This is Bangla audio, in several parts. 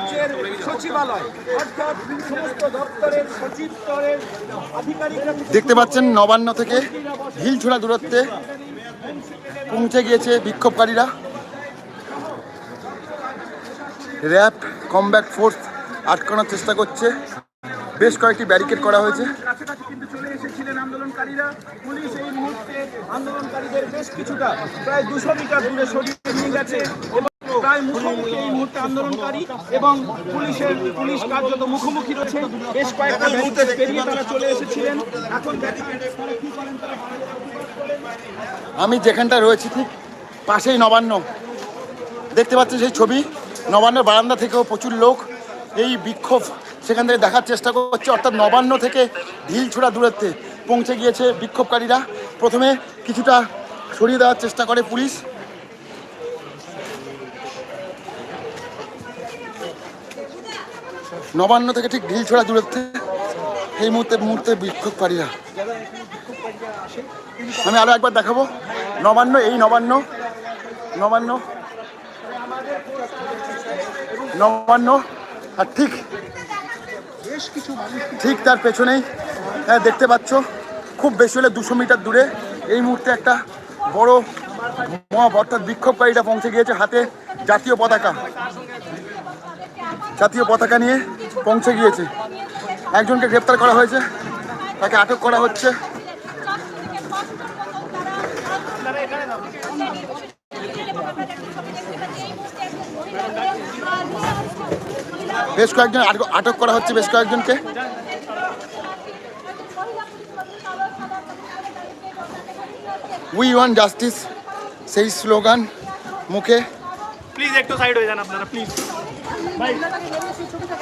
রাজ্যের সচিবালয় অর্থাৎ সমস্ত দপ্তরের সচিব স্তরের আধিকারিকরা দেখতে পাচ্ছেন নবান্ন থেকে ঢিল ছোড়া দূরত্বে পৌঁছে গিয়েছে বিক্ষোভকারীরা। র্যাব কমব্যাক ফোর্স আটকানোর চেষ্টা করছে। বেশ কয়েকটি ব্যারিকেড করা হয়েছে। কাছাকাছি কিন্তু চলে এসেছিলেন আন্দোলনকারীরা। পুলিশ এই মুহূর্তে আন্দোলনকারীদের বেশ কিছুটা প্রায় দুশো মিটার দূরে সরিয়ে নিয়ে গেছে প্রায় মুখোমুখি এই মুহূর্তে আন্দোলনকারী এবং পুলিশের পুলিশ কার্যত মুখোমুখি রয়েছে। বেশ কয়েকটা ব্যারিকেড পেরিয়ে তারা চলে এসেছিলেন। এখন ব্যারিকেড তারা কি করেন তারা আমি যেখানটা রয়েছি ঠিক পাশেই নবান্ন। দেখতে পাচ্ছি সেই ছবি। নবান্নের বারান্দা থেকেও প্রচুর লোক এই বিক্ষোভ সেখান থেকে দেখার চেষ্টা করছে। অর্থাৎ নবান্ন থেকে ঢিল ছোড়া দূরত্বে পৌঁছে গিয়েছে বিক্ষোভকারীরা। প্রথমে কিছুটা সরিয়ে দেওয়ার চেষ্টা করে পুলিশ। নবান্ন থেকে ঠিক ঢিল ছোড়া দূরত্বে এই মুহূর্তে মুহূর্তে বিক্ষোভকারীরা আমি আরও একবার দেখাবো। নবান্ন এই নবান্ন নবান্ন নবান্ন আর ঠিক ঠিক তার পেছনেই হ্যাঁ, দেখতে পাচ্ছ খুব বেশি হলে দুশো মিটার দূরে এই মুহূর্তে একটা বড় মব অর্থাৎ বিক্ষোভকারীরা পৌঁছে গিয়েছে হাতে জাতীয় পতাকা। জাতীয় পতাকা নিয়ে পৌঁছে গিয়েছে। একজনকে গ্রেপ্তার করা হয়েছে। তাকে আটক করা হচ্ছে। বেশ কয়েকজন আটক- করা হচ্ছে বেশ কয়েকজনকে। উই ওয়ান জাস্টিস সেই স্লোগান মুখে। প্লিজ একটু সাইড হয়ে যান আপনারা প্লিজ ভাই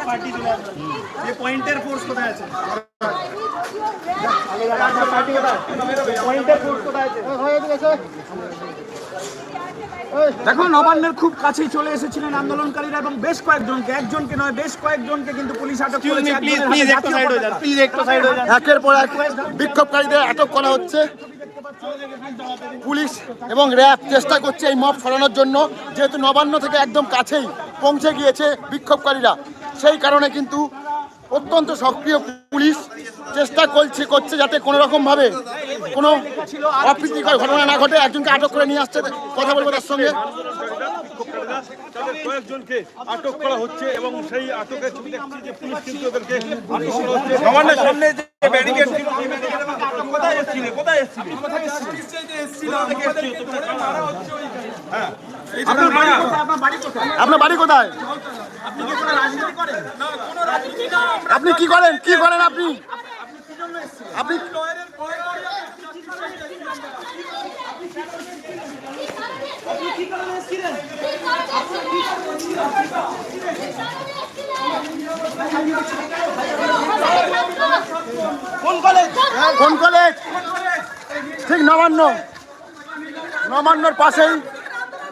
পার্টি চলে আসবে। যে পয়েন্টের ফোর্স কোথায় আছে? পার্টি কোথায় পয়েন্টের ফোর্স কোথায় আছে? দেখো নবান্নের খুব কাছেই চলে এসেছিলেন আন্দোলনকারীরা এবং বেশ কয়েকজনকে একজনকে নয় বেশ কয়েকজনকে কিন্তু পুলিশ আটক করেছে হয়ে হয়ে একের পর এক বিক্ষোভকারীদের আটক করা হচ্ছে। পুলিশ এবং র্যাব চেষ্টা করছে এই মব সরানোর জন্য। যেহেতু নবান্ন থেকে একদম কাছেই পৌঁছে গিয়েছে বিক্ষোভকারীরা, সেই কারণে কিন্তু অত্যন্ত সক্রিয় পুলিশ চেষ্টা করছে করছে যাতে কোনো রকম ভাবে কোনো অপ্রীতিকর ঘটনা না ঘটে। একজনকে আটক করে নিয়ে আসছে, কথা বলব তার সঙ্গে। তাদের কয়েকজনকে আটক করা হচ্ছে এবং সেই আটকের ছবি দেখছি যে পুলিশ কিন্তু ওদেরকে আটক করা হচ্ছে। নবান্নের সামনে যে ব্যারিকেড ছিল সেই ব্যারিকেডের কোথায় এসেছিলে? কোথায় এসেছিলে? হ্যাঁ। আপনার বাড়ি কোথায়? আপনার বাড়ি কোথায়? আপনার বাড়ি কোথায়? আপনি কি কোনো আপনি কি আপনি আপনি কলেজ ঠিক নবান্ন। নবান্নর পাশেই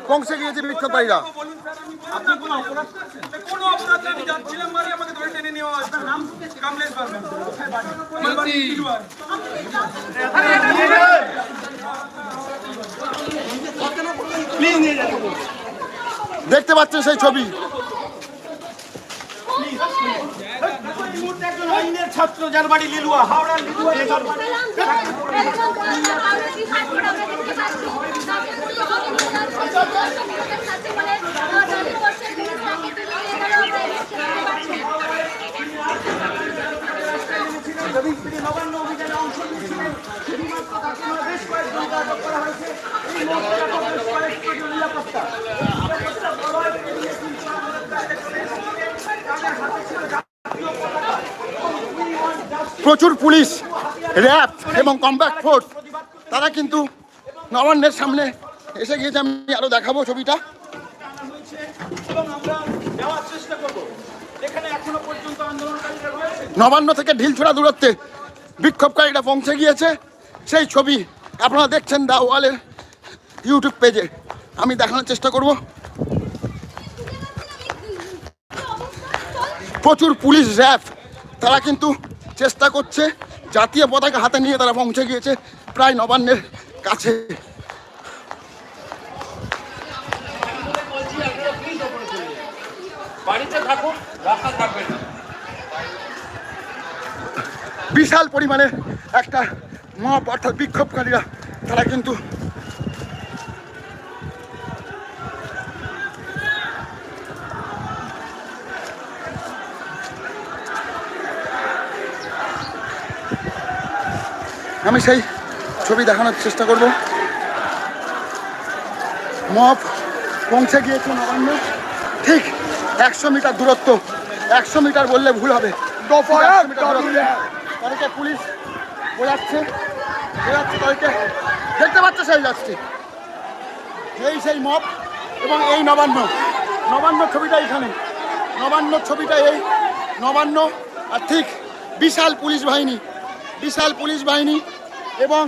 পৌঁছে গিয়েছে বিক্ষোভকারীরা কোনো অপরাধ আমি যাচ্ছিলাম বাড়ি আমাকে ধরে টেনে হয় নাম কামলেশ বাড়ি নিয়ে যান দেখতে পাচ্ছেন সেই ছবি। ছাত্র যার বাড়ি লিলুয়া অভিযানে অংশ নিয়েছিলেন বেশ কয়েকজনকে আটক করা হয়েছে এই মুহূর্তে আটক বেশ কয়েকজন নিরাপত্তা নিরাপত্তা বলয় পেরিয়ে তিনশো আন্দোলনকারীরা চলে এসেছিলেন তাদের হাতে ছিল জাতীয় পতাকা এবং we want justice প্রচুর পুলিশ, র্যাব এবং কমব্যাক্ট ফোর্স, তারা কিন্তু নবান্নের সামনে এসে গিয়েছে, আমি আরও দেখাবো ছবিটা। নবান্ন থেকে ঢিল ঢিলছোড়া দূরত্বে বিক্ষোভকারীরা পৌঁছে গিয়েছে। সেই ছবি আপনারা দেখছেন দা ওয়ালের ইউটিউব পেজে আমি দেখানোর চেষ্টা করব। প্রচুর পুলিশ, র্যাব, তারা কিন্তু চেষ্টা করছে। জাতীয় পতাকা হাতে নিয়ে তারা পৌঁছে গিয়েছে প্রায় নবান্নের কাছে। বিশাল পরিমাণে একটা মপ অর্থাৎ বিক্ষোভকারীরা তারা কিন্তু আমি সেই ছবি দেখানোর চেষ্টা করব। মপ পৌঁছে গিয়েছে নবান্ন। ঠিক একশো মিটার দূরত্ব। একশো মিটার বললে ভুল হবে। 100 মিটার দূরত্বে। তাদেরকে পুলিশ বোঝাচ্ছে। বোঝাচ্ছে তাদেরকে দেখতে পাচ্ছ সেই যাচ্ছে এই সেই মপ এবং এই নবান্ন। নবান্ন ছবিটা এখানে। নবান্ন ছবিটা এই নবান্ন। আর ঠিক বিশাল পুলিশ বাহিনী। বিশাল পুলিশ বাহিনী এবং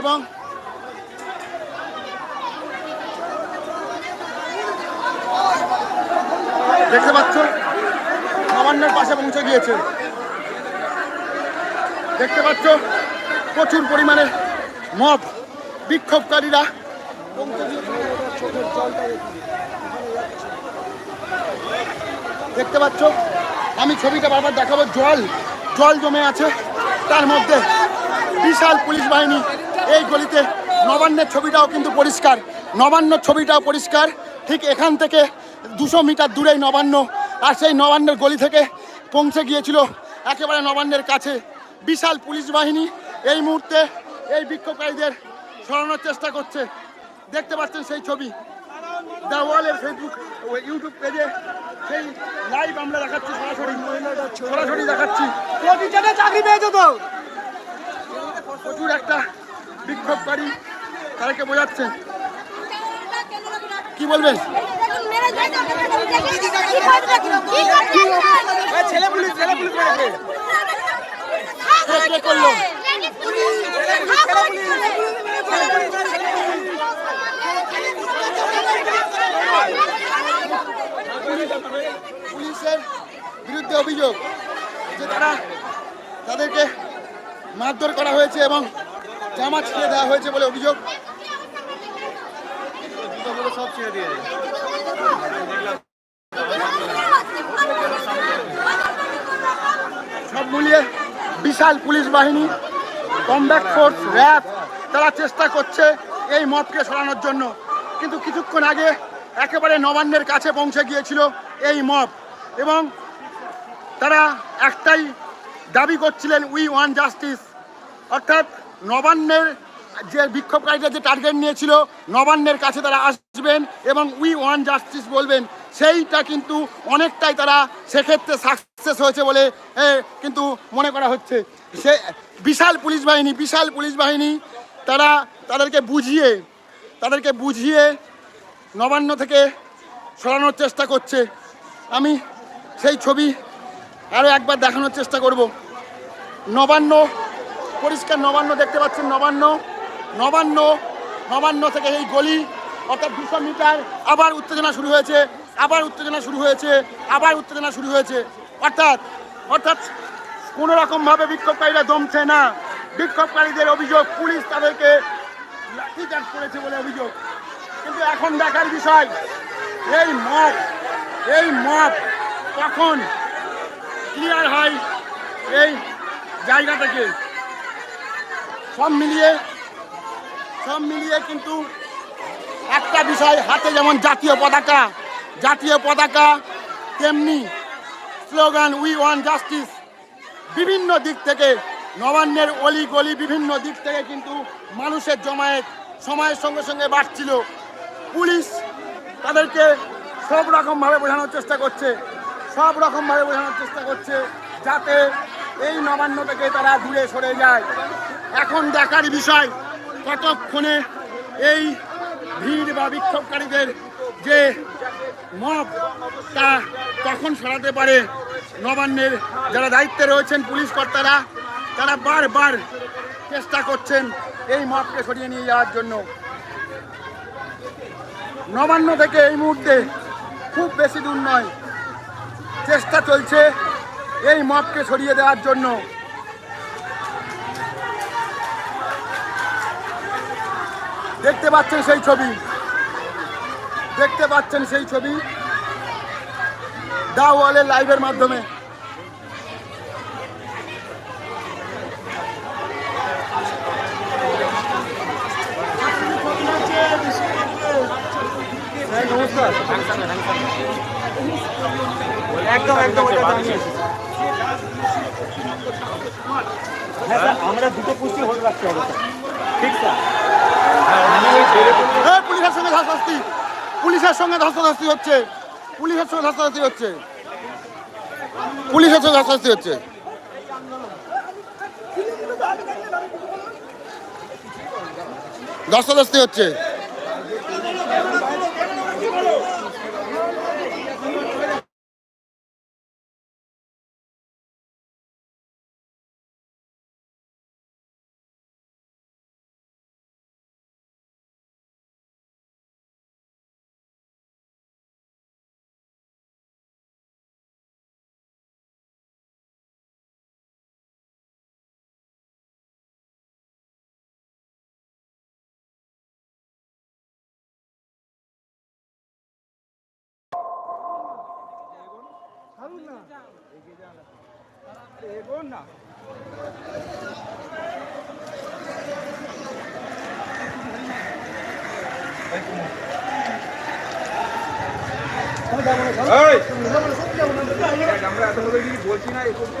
এবং দেখতে পাচ্ছ নবান্নের পাশে পৌঁছে গিয়েছে দেখতে পাচ্ছ, প্রচুর পরিমাণে মব বিক্ষোভকারীরা। দেখতে পাচ্ছ, আমি ছবিটা বারবার দেখাবো, জল জল জমে আছে তার মধ্যে বিশাল পুলিশ বাহিনী এই গলিতে নবান্নের ছবিটাও কিন্তু পরিষ্কার, নবান্নর ছবিটাও পরিষ্কার। ঠিক এখান থেকে দুশো মিটার দূরেই নবান্ন, আর সেই নবান্নের গলি থেকে পৌঁছে গিয়েছিল একেবারে নবান্নের কাছে। বিশাল পুলিশ বাহিনী এই মুহূর্তে এই বিক্ষোভকারীদের সরানোর চেষ্টা করছে। দেখতে পাচ্ছেন সেই ছবি। দ্য ওয়ালের ফেসবুক ও ইউটিউব পেজে সেই লাইভ আমরা দেখাচ্ছি সরাসরি। সরাসরি দেখাচ্ছি। কোটি টাকা চাকরি পেয়েছ তো? প্রচুর একটা বিক্ষোভকারী তাদেরকে বোঝাচ্ছে। কি বলবেন ছেলে পুলিশ ছেলে পুলিশ করল? বিরুদ্ধে অভিযোগ যে তারা তাদেরকে মারধর করা হয়েছে এবং জামা ছিঁড়ে দেওয়া হয়েছে বলে অভিযোগ। সব ছেড়ে দিয়ে সব মিলিয়ে বিশাল পুলিশ বাহিনী কমব্যাক ফোর্স র্যাব তারা চেষ্টা করছে এই মপকে সরানোর জন্য। কিন্তু কিছুক্ষণ আগে একেবারে নবান্নের কাছে পৌঁছে গিয়েছিল এই মপ এবং তারা একটাই দাবি করছিলেন উই ওয়ান জাস্টিস অর্থাৎ নবান্নের যে বিক্ষোভকারীরা যে টার্গেট নিয়েছিল, নবান্নের কাছে তারা আসবেন এবং উই ওয়ান জাস্টিস বলবেন। সেইটা কিন্তু অনেকটাই তারা সেক্ষেত্রে সাকসেস হয়েছে বলে কিন্তু মনে করা হচ্ছে। সে বিশাল পুলিশ বাহিনী, বিশাল পুলিশ বাহিনী, তারা তাদেরকে বুঝিয়ে তাদেরকে বুঝিয়ে নবান্ন থেকে সরানোর চেষ্টা করছে। আমি সেই ছবি আরও একবার দেখানোর চেষ্টা করব। নবান্ন, পরিষ্কার নবান্ন দেখতে পাচ্ছেন, নবান্ন নবান্ন নবান্ন থেকে এই গলি, অর্থাৎ দুশো মিটার, আবার উত্তেজনা শুরু হয়েছে, আবার উত্তেজনা শুরু হয়েছে, আবার উত্তেজনা শুরু হয়েছে। অর্থাৎ অর্থাৎ কোনো রকমভাবে বিক্ষোভকারীরা দমছে না। বিক্ষোভকারীদের অভিযোগ, পুলিশ তাদেরকে লাঠিচার্জ করেছে বলে অভিযোগ। কিন্তু এখন দেখার বিষয়, এই মপ এই মপ কখন ক্লিয়ার হয় এই জায়গা থেকে। সব মিলিয়ে সব মিলিয়ে কিন্তু একটা বিষয় হাতে যেমন জাতীয় পতাকা জাতীয় পতাকা, তেমনি স্লোগান উই ওয়ান জাস্টিস বিভিন্ন দিক থেকে, নবান্নের অলি গলি বিভিন্ন দিক থেকে কিন্তু মানুষের জমায়েত সময়ের সঙ্গে সঙ্গে বাড়ছিল। পুলিশ তাদেরকে সব রকমভাবে বোঝানোর চেষ্টা করছে। সব রকমভাবে বোঝানোর চেষ্টা করছে যাতে এই নবান্ন থেকে তারা দূরে সরে যায়। এখন দেখার বিষয়, কতক্ষণে এই ভিড় বা বিক্ষোভকারীদের যে মব, তা কখন সরাতে পারে নবান্নের যারা দায়িত্বে রয়েছেন পুলিশ কর্তারা, তারা বারবার চেষ্টা করছেন এই মবকে সরিয়ে নিয়ে যাওয়ার জন্য। নবান্ন থেকে এই মুহূর্তে খুব বেশি দূর নয়। চেষ্টা চলছে এই মপকে সরিয়ে দেওয়ার জন্য। দেখতে পাচ্ছেন সেই ছবি। দেখতে পাচ্ছেন সেই ছবি। দা ওয়ালের লাইভের মাধ্যমে একদম একদম ওটা দাঁড়িয়ে হ্যাঁ স্যার আমরা দুটো পুষ্টি হোল্ড রাখতে হবে ঠিক স্যার? পুলিশের সঙ্গে ধস্তাধস্তি। পুলিশের সঙ্গে ধস্তাধস্তি হচ্ছে। পুলিশের সঙ্গে ধস্তাধস্তি হচ্ছে। পুলিশের সঙ্গে ধস্তাধস্তি হচ্ছে। ধস্তাধস্তি হচ্ছে। এগোন না। এই, আমরা এত বলে কিছু বলছি না এই করতে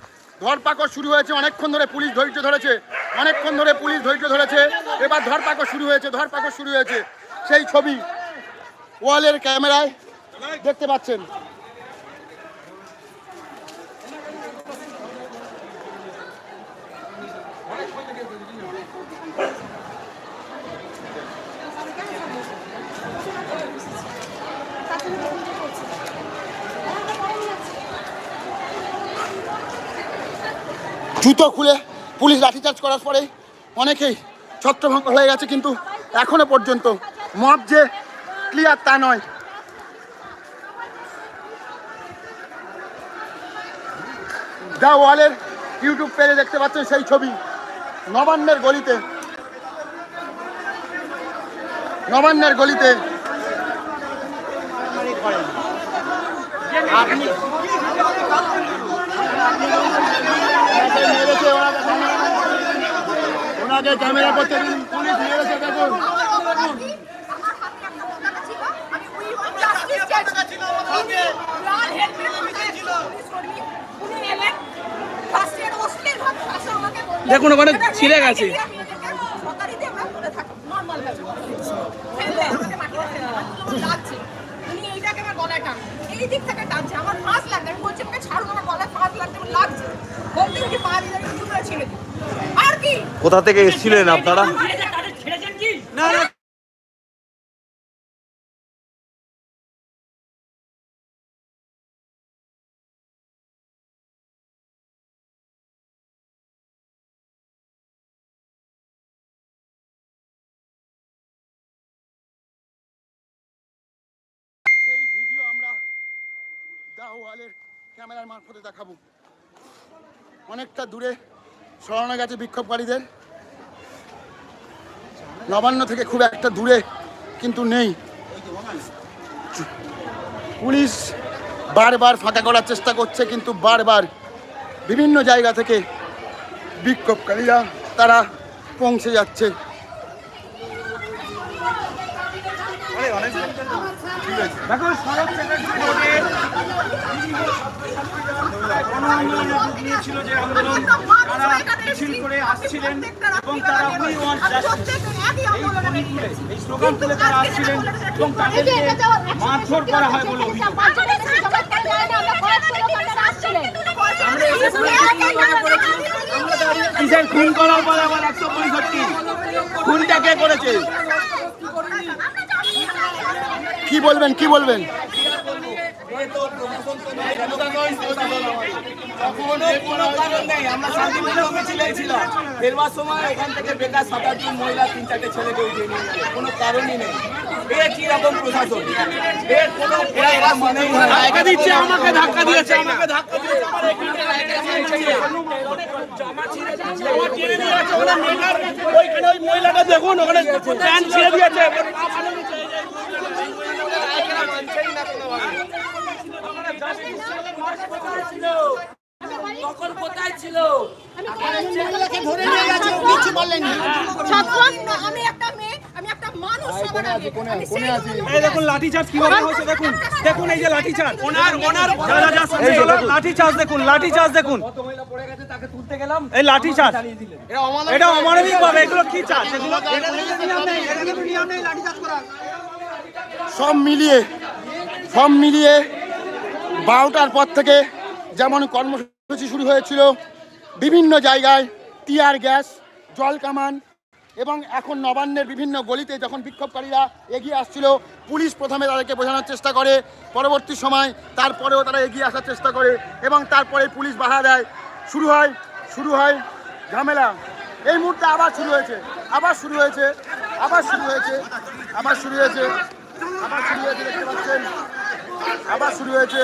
ধরপাকড় শুরু হয়েছে, অনেকক্ষণ ধরে পুলিশ ধৈর্য ধরেছে, অনেকক্ষণ ধরে পুলিশ ধৈর্য ধরেছে। এবার ধরপাকড় শুরু হয়েছে, ধরপাকড় শুরু হয়েছে। সেই ছবি ওয়ালের ক্যামেরায় দেখতে পাচ্ছেন। জুতো খুলে পুলিশ লাঠিচার্জ করার পরে অনেকেই ছত্রভঙ্গ হয়ে গেছে, কিন্তু এখনও পর্যন্ত মব যে ক্লিয়ার তা নয়। দা ওয়ালের ইউটিউব পেজে দেখতে পাচ্ছেন সেই ছবি, নবান্নের গলিতে। নবান্নের গলিতে। আপনি ওনাকে ক্যামেরা করতে পুলিশ মেরেছে দেখুন দেখুন ওখানে ছিঁড়ে গেছে। এই দিক থেকে টানছে আমার ফাঁস লাগছে আমি বলছি আমাকে ছাড়ুন আমার গলায় ফাঁস লাগছে আমার লাগছে বল থেকে কি পা দিয়ে আমি জুতো ছিঁড়ে দিই। আর কি কোথা থেকে এসেছিলেন আপনারা? সেই ভিডিও আমরা দা ওয়ালের ক্যামেরার মারফতে দেখাবো। অনেকটা দূরে সরানো গেছে বিক্ষোভকারীদের। নবান্ন থেকে খুব একটা দূরে কিন্তু নেই। পুলিশ বারবার ফাঁকা করার চেষ্টা করছে কিন্তু বারবার বিভিন্ন জায়গা থেকে বিক্ষোভকারীরা, তারা পৌঁছে যাচ্ছে। দেখো সড়ক সেক্রেটারি বোর্ডের গণআন্দোলনে যে আন্দোলন তারা মিছিল করে আসছিলেন এবং তারা উই ওয়ান্ট জাস্টিস এই ধ্বনি তুলে এই স্লোগান তুলে তারা আসছিলেন এবং তাদেরকে মারধর করা হয় বলে খুন করার পর আবার একশো পঁয়ষট্টি? খুনটা কে করেছে? কি বলবেন কি বলবেন? কোনো নেই সময় থেকে বেকার সাত আটজন মহিলা কোনো কারণই নেই দিচ্ছে আমাকে ধাক্কা দিয়েছে আমাকে ধাক্কা দিয়েছে, দেখুন ওখানে দিয়েছে তখন কোথায় ছিল? ধরে নিয়ে গেছে কিছু বলেনি। আমি একটা মেয়ে আমি একটা মানুষ সবার আগে। আমি সেই জন্য- এই দেখুন লাঠি চার্জ কীভাবে হয়েছে দেখুন। দেখুন এই যে লাঠি চার্জ। ওনার ওনার যা যা যা লাঠি চার্জ দেখুন লাঠি চার্জ দেখুন। এই লাঠি চার্জ। এটা অমানবিক ভাবে এগুলো কি চার্জ? এগুলো সব মিলিয়ে সব মিলিয়ে বারোটার পর থেকে যেমন কর্মসূচি শুরু হয়েছিল, বিভিন্ন জায়গায় টিয়ার গ্যাস, জল কামান এবং এখন নবান্নের বিভিন্ন গলিতে যখন বিক্ষোভকারীরা এগিয়ে আসছিল, পুলিশ প্রথমে তাদেরকে বোঝানোর চেষ্টা করে, পরবর্তী সময় তারপরেও তারা এগিয়ে আসার চেষ্টা করে এবং তারপরে পুলিশ বাধা দেয়। শুরু হয় শুরু হয় ঝামেলা। এই মুহূর্তে আবার শুরু হয়েছে, আবার শুরু হয়েছে, আবার শুরু হয়েছে, আবার শুরু হয়েছে, আবার শুরু হয়েছে আবার শুরু হয়েছে।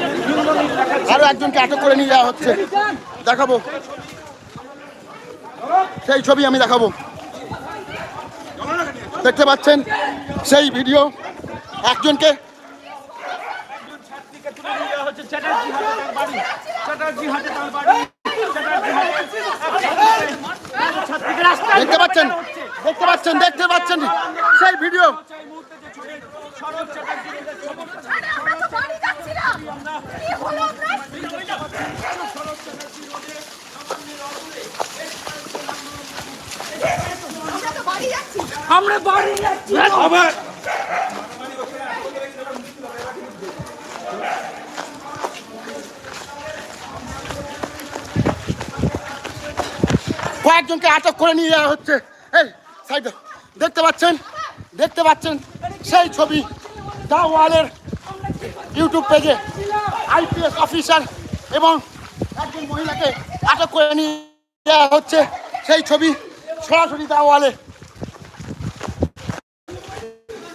আরও একজনকে আটক করে নিয়ে যাওয়া হচ্ছে। দেখাবো। সেই ছবি আমি দেখাবো। দেখতে পাচ্ছেন? সেই ভিডিও। একজনকে দেখতে পাচ্ছেন? দেখতে পাচ্ছেন? দেখতে পাচ্ছেন? সেই ভিডিও। আমরা আবার কয়েকজনকে আটক করে নিয়ে যাওয়া হচ্ছে। এই, সাইড। দেখতে পাচ্ছেন? দেখতে পাচ্ছেন? সেই ছবি দা ওয়ালের ইউটিউব পেজে আইপিএস অফিসার এবং একজন মহিলাকে আটক করে নিয়ে যাওয়া হচ্ছে। সেই ছবি সরাসরি দা ওয়ালে।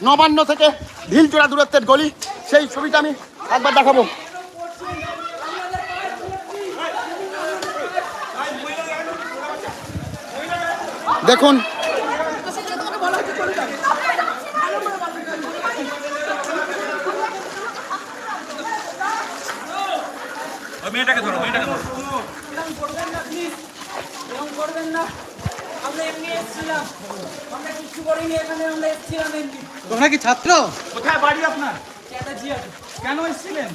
নবান্ন থেকে ঢিলচোড়া দূরত্বের গলি, সেই ছবিটা আমি একবার দেখাবো। দেখুন মেয়েটাকে ধরো মেয়েটাকে ধরো। এরকম করবেন না আমরা এমনি এসেছিলাম। আমরা কিছু করিনি এখানে আমরা এসেছিলাম এমনি। তোমরা কি ছাত্র? কোথায় বাড়ি আপনার? চ্যাটার্জি কেন এসেছিলেন?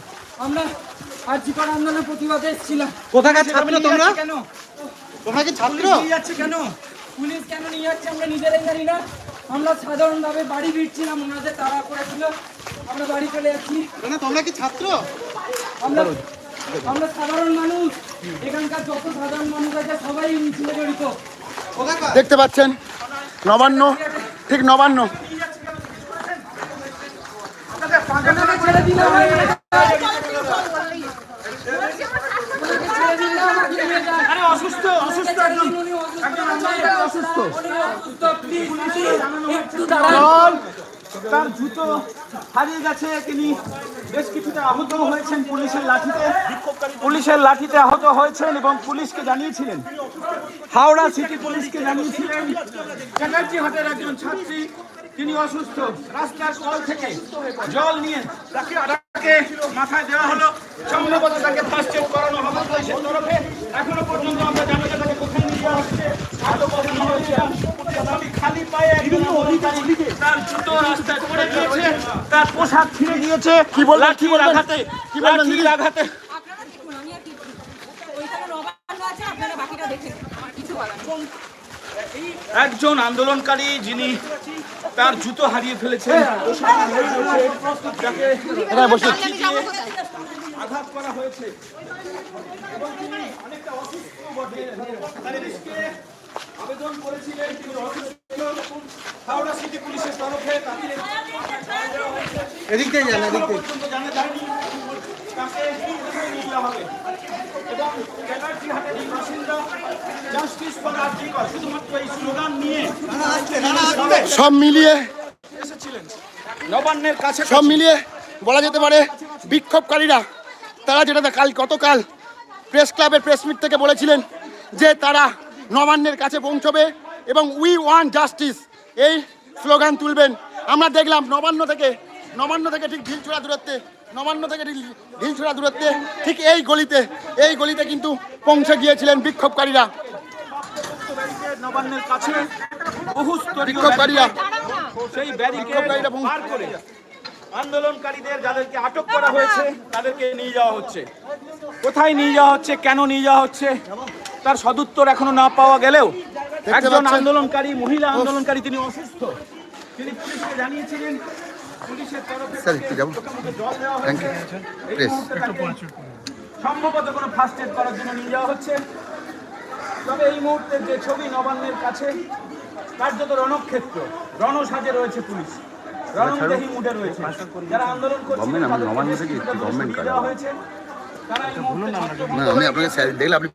আমরা আর্জিকর আন্দোলনের প্রতিবাদে এসেছিলাম। কোথাকার ছাত্র তোমরা? কেন? তোমরা কি ছাত্র? নিয়ে যাচ্ছে কেন? পুলিশ কেন নিয়ে যাচ্ছে আমরা নিজেরাই জানি না। আমরা সাধারণভাবে বাড়ি ফিরছিলাম ওনাদের তাড়া করেছিল। আমরা বাড়ি চলে যাচ্ছি। না তোমরা কি ছাত্র? আমরা আমরা সাধারণ মানুষ। এখানকার যত সাধারণ মানুষ আছে সবাই মিছিলে জড়িত। দেখতে পাচ্ছেন নবান্ন ঠিক নবান্ন। অসুস্থ অসুস্থ উনি অসুস্থ অসুস্থ। প্লিজ একটু দাঁড়ান। তার জুতো হারিয়ে গেছে, তিনি বেশ কিছুটা আহত হয়েছেন। পুলিশের লাঠিতে পুলিশের লাঠিতে আহত হয়েছেন এবং পুলিশকে জানিয়েছিলেন, হাওড়া সিটি পুলিশকে জানিয়েছিলেন চ্যাটার্জি হাটের একজন ছাত্রী, তিনি অসুস্থ। রাস্তার কল থেকে জল নিয়ে তাকে মাথায় দেওয়া হলো। সম্ভবত তাকে ফার্স্ট এড করানো হবে পুলিশের তরফে এখনও পর্যন্ত আমরা জানি না তাকে কোথায় নিয়ে বিভিন্ন অধিকারী তার জুতো রাস্তায় পড়ে গিয়েছে তার পোশাক ছিঁড়ে গিয়েছে কি বলবেন? কি বলবেন? কি বলবেন। একজন আন্দোলনকারী যিনি তার জুতো হারিয়ে ফেলেছেন যাব কোথায়? আঘাত করা হয়েছে অনেকটা অসুস্থ আবেদন করেছিলেন তিনি অসুস্থ হাওড়া সিটি পুলিশের তরফে তাকে এদিক যান এদিক দিয়ে। পর্যন্ত জানা যায়নি। তাকে নিয়ে হবে। এবং ব্যানার্জি হাটের বাসিন্দা জাস্টিস ফর আর্জিকর শুধুমাত্র এই স্লোগান নিয়ে সব মিলিয়ে। এসেছিলেন। নবান্নের কাছে সব মিলিয়ে বলা যেতে পারে বিক্ষোভকারীরা তারা যেটা কাল গতকাল প্রেস ক্লাবের প্রেস মিট থেকে বলেছিলেন যে তারা নবান্নের কাছে পৌঁছবে এবং উই ওয়ান জাস্টিস এই স্লোগান তুলবেন। আমরা দেখলাম নবান্ন থেকে নবান্ন থেকে ঠিক ঢিলছোড়া দূরত্বে নবান্ন থেকে ঢিলছোড়া দূরত্বে ঠিক এই গলিতে এই গলিতে কিন্তু পৌঁছে গিয়েছিলেন বিক্ষোভকারীরা। নবান্নের কাছে বিক্ষোভকারীরা। সেই ব্যারিকেড পার করে আন্দোলনকারীদের যাদেরকে আটক করা হয়েছে তাদেরকে নিয়ে যাওয়া হচ্ছে। কোথায় নিয়ে যাওয়া হচ্ছে কেন নিয়ে যাওয়া হচ্ছে? তার সদুত্তর এখনও না পাওয়া গেলেও একজন আন্দোলনকারী মহিলা আন্দোলনকারী তিনি অসুস্থ। তিনি পুলিশকে জানিয়েছিলেন স্যার, একটু যাব? সম্ভবত কোনো ফার্স্ট এড করার জন্য নিয়ে যাওয়া হচ্ছে। তবে এই মুহূর্তে যে ছবি নবান্নের কাছে কার্যত রণক্ষেত্র। রণসাজে রয়েছে পুলিশ। রণদেহী মুডে রয়েছে। যারা আন্দোলন করছে। তারা এই মুহূর্তে দেখলে আপনি